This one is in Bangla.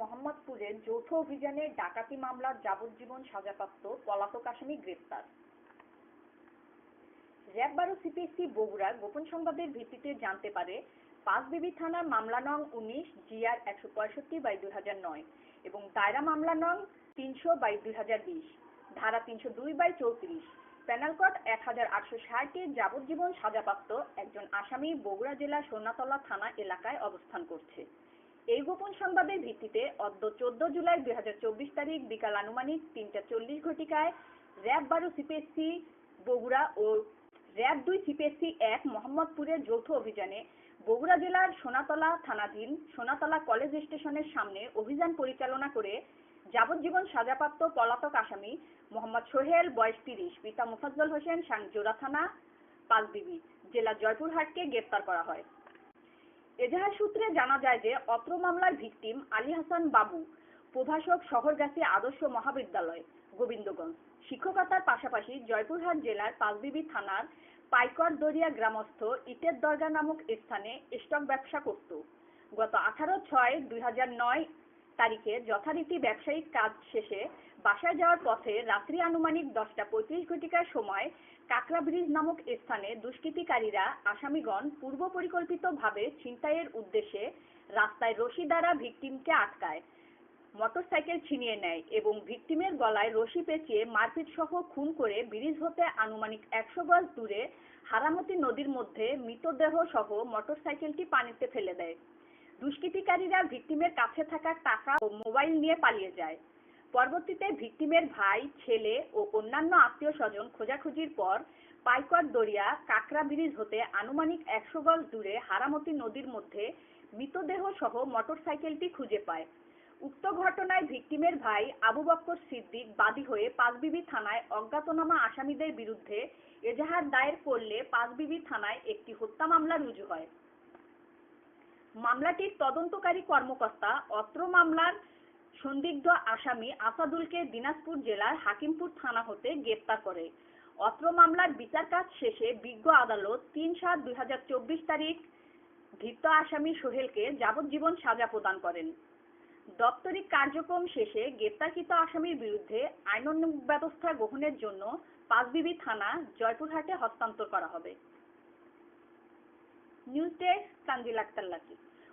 মোহাম্মদপুরের যৌথ অভিযানে ডাকাতি মামলার যাবজ্জীবন সাজাপ্রাপ্ত পলাতক আসামি গ্রেপ্তার। র্যাব বারো সিপিএসসি বগুড়া গোপন সংবাদের ভিত্তিতে জানতে পারে, পাঁচবিবি থানার মামলা নং উনিশ জিআর একশো পঁয়ষট্টি বাই দুই হাজার নয় এবং দায়রা মামলা নং তিনশো বাই দুই হাজার বিশ, ধারা তিনশো দুই বাই চৌত্রিশ প্যানাল কোড এক হাজার আটশো ষাটের যাবজ্জীবন সাজাপ্রাপ্ত একজন আসামি বগুড়া জেলার সোনাতলা থানা এলাকায় অবস্থান করছে। এই গোপন সংবাদের ভিত্তিতে অদ্য চোদ্দ জুলাই দুই হাজার চব্বিশ তারিখ বিকাল আনুমানিক তিনটা চল্লিশ ঘটিকায় র্যাব বারো সিপিএসসি বগুড়া ও র্যাব দুই সিপিএসসি এক মোহাম্মদপুরের যৌথ অভিযানে বগুড়া জেলার সোনাতলা থানাধীন সোনাতলা কলেজ স্টেশনের সামনে অভিযান পরিচালনা করে যাবজ্জীবন সাজাপ্রাপ্ত পলাতক আসামি মোহাম্মদ সোহেল, বয়স তিরিশ, পিতা মুফাজ্জল হোসেন, সাংজোড়া থানা পাঁচবিবি জেলা জয়পুরহাটকে গ্রেপ্তার করা হয়। এজাহার সূত্রে জানা যায় যে, অত্র মামলার ভিকটিম আলী হাসান বাবু প্রভাষক শহরগাছি আদর্শ মহাবিদ্যালয়, গোবিন্দগঞ্জ। শিক্ষকতার পাশাপাশি জয়পুরহাট জেলার পাঁচবিবি থানার পাইকর দরিয়া গ্রামস্থ ইটের দরগা নামক স্থানে স্টক ব্যবসা করত। গত আঠারো ছয় দুই হাজার নয় তারিখে যথারীতি ব্যবসায়িক কাজ শেষে বাসায় যাওয়ার পথে রাত্রি আনুমানিক দশটা পঁয়ত্রিশ ঘটিকার সময় কাকরা ব্রিজ নামক স্থানে দুষ্কৃতিকারীরা আসামিগণ পূর্ব পরিকল্পিতভাবে ছিনতাইয়ের উদ্দেশ্যে রাস্তায় রশি দ্বারা ভিকটিমকে আটকায়, মোটরসাইকেল ছিনিয়ে নেয় এবং ভিকটিমের গলায় রশি পেঁচিয়ে মারপিট সহ খুন করে ব্রিজ হতে আনুমানিক একশো গজ দূরে হারামতি নদীর মধ্যে মৃতদেহ সহ মোটরসাইকেলটি পানিতে ফেলে দেয়। দুষ্কৃতিকারীরা ভিকটিমের কাছে থাকা টাকা ও মোবাইল নিয়ে পালিয়ে যায়। পরবর্তীতে ভিকটিমের ভাই, ছেলে ও অন্যান্য আত্মীয় স্বজন খোঁজাখুঁজির পর পাইকর দরিয়া কাকরা ব্রিজ হতে আনুমানিক একশো গজ দূরে হারামতি নদীর মধ্যে মৃতদেহ সহ মোটরসাইকেলটি খুঁজে পায়। উক্ত ঘটনায় ভিকটিমের ভাই আবু বক্কর সিদ্দিক বাদী হয়ে পাঁচবিবি থানায় অজ্ঞাতনামা আসামিদের বিরুদ্ধে এজাহার দায়ের করলে পাঁচবিবি থানায় একটি হত্যা মামলা রুজু হয়। মামলাটির তদন্তকারী কর্মকর্তা অত্র মামলার সন্দিগ্ধ আসামি আসাদুলকে দিনাজপুর জেলার হাকিমপুর থানা হতে গ্রেপ্তার করে। অত্র মামলার বিচার কাজ শেষে বিজ্ঞ আদালত তিন সাত দুই তারিখ ধৃত আসামি সোহেলকে যাবজ্জীবন সাজা প্রদান করেন। দপ্তরিক কার্যক্রম শেষে গ্রেপ্তারকৃত আসামির বিরুদ্ধে আইনানুগ ব্যবস্থা গ্রহণের জন্য পাঁচবিবি থানা জয়পুরহাটে হস্তান্তর করা হবে। News desk Tanjil Akter Lucky.